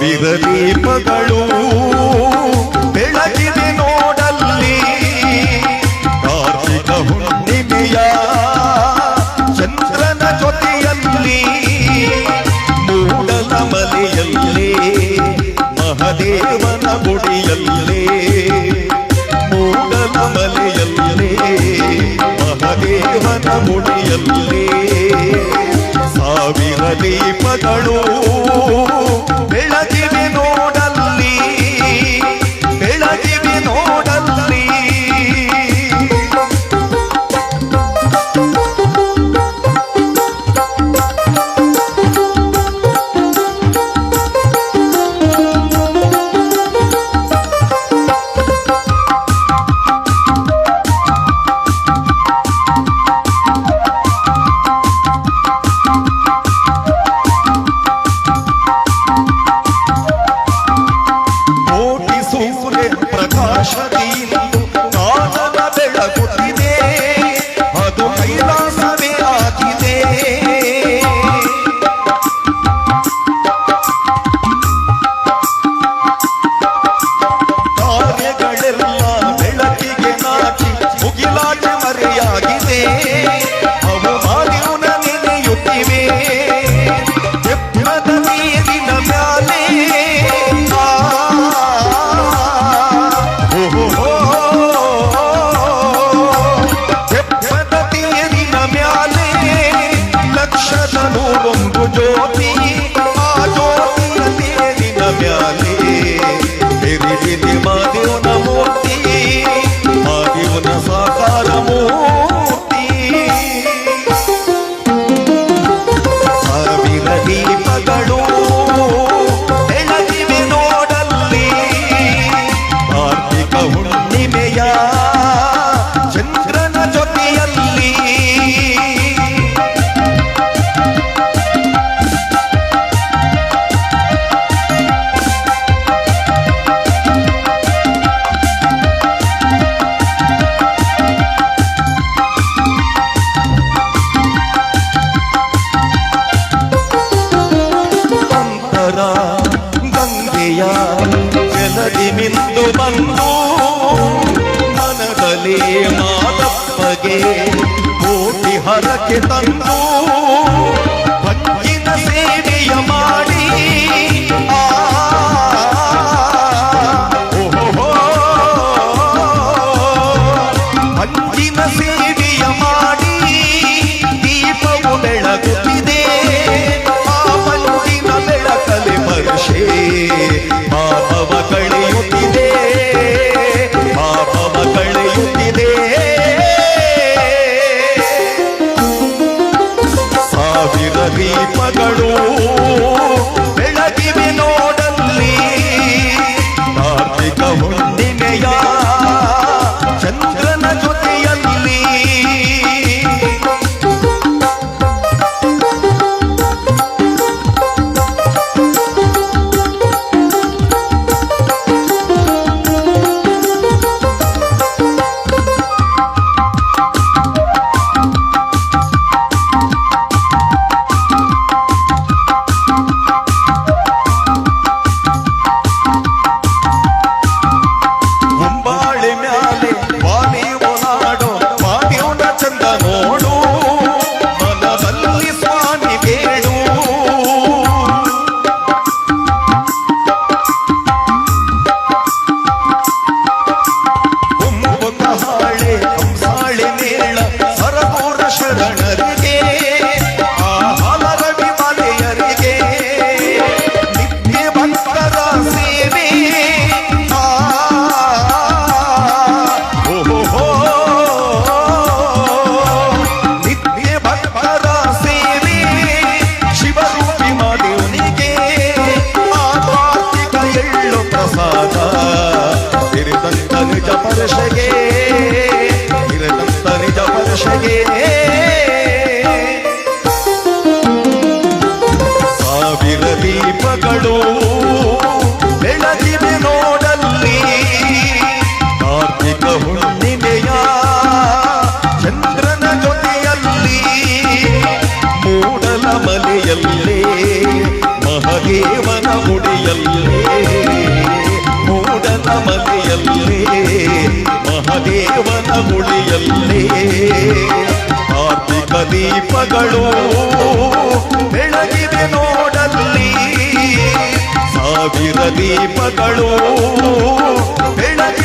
ಸಾವಿರ ದೀಪಗಳು ಬೆಳಗಿದೆ ನೋಡಲ್ಲಿ ಕಾರ್ತಿಕ ಹುಣ್ಣಿಮೆಯ ಚಂದ್ರನ ಜೊತೆಯಲ್ಲಿ ಮೂಡಲ ಮಲೆಯಲ್ಲಿ ಮಹದೇವನ ಗುಡಿಯಲ್ಲಿ, ಮೂಡಲ ಮಲೆಯಲ್ಲಿ ಮಹದೇವನ ಗುಡಿಯಲ್ಲಿ, ಸಾವಿರ ದೀಪಗಳು ಅವಮಾನವನ ನೆನೆಯುತ್ತಿವೆ ಎಪ್ಪದ ನೀರಿನ ಮ್ಯಾಲೆ ಎಪ್ಪದ ನೀರಿನ ಮ್ಯಾಲೆ ಲಕ್ಷದ ನೂರೊಂದು ಜ್ಯೋತಿ ಪೂರ್ಣಿಮೆಯ ಚಂದ್ರನ ಜೊತೆಯಲ್ಲಿ. ಗಂಗೆಯ ಜಲದಿ ಮಿಂದು ಬಂದು ಶ್ರೀ ಮಾದಪ್ಪಗೆ ಕೋಟಿ ಹರಕೆ ತಂದು ನಿಜ ಪರಶಗೆ ನಿರದಂತ ನಿಜ ಸಾವಿರ ದೀಪಗಳು ಬೆಳಗಿವೆ ನೋಡಲ್ಲಿ. ಕಾರ್ತಿಕ ಹುಣ್ಣಿಮೆಯ ಚಂದ್ರನ ಜೊತೆಯಲ್ಲಿ ಮೂಡಲ ಮಲೆಯಲ್ಲೇ ಮಹದೇವನ ಮುಡಿಯಲ್ಲೇ ಮನೆಯಲ್ಲೇ ಮಹದೇವನ ಹುಳಿಯಲ್ಲೇ ಆರ್ಥಿಕ ದೀಪಗಳು ಬೆಳಗಿದೆ ನೋಡಲ್ಲಿ. ಸಾವಿರ ದೀಪಗಳು ಬೆಳಗಿ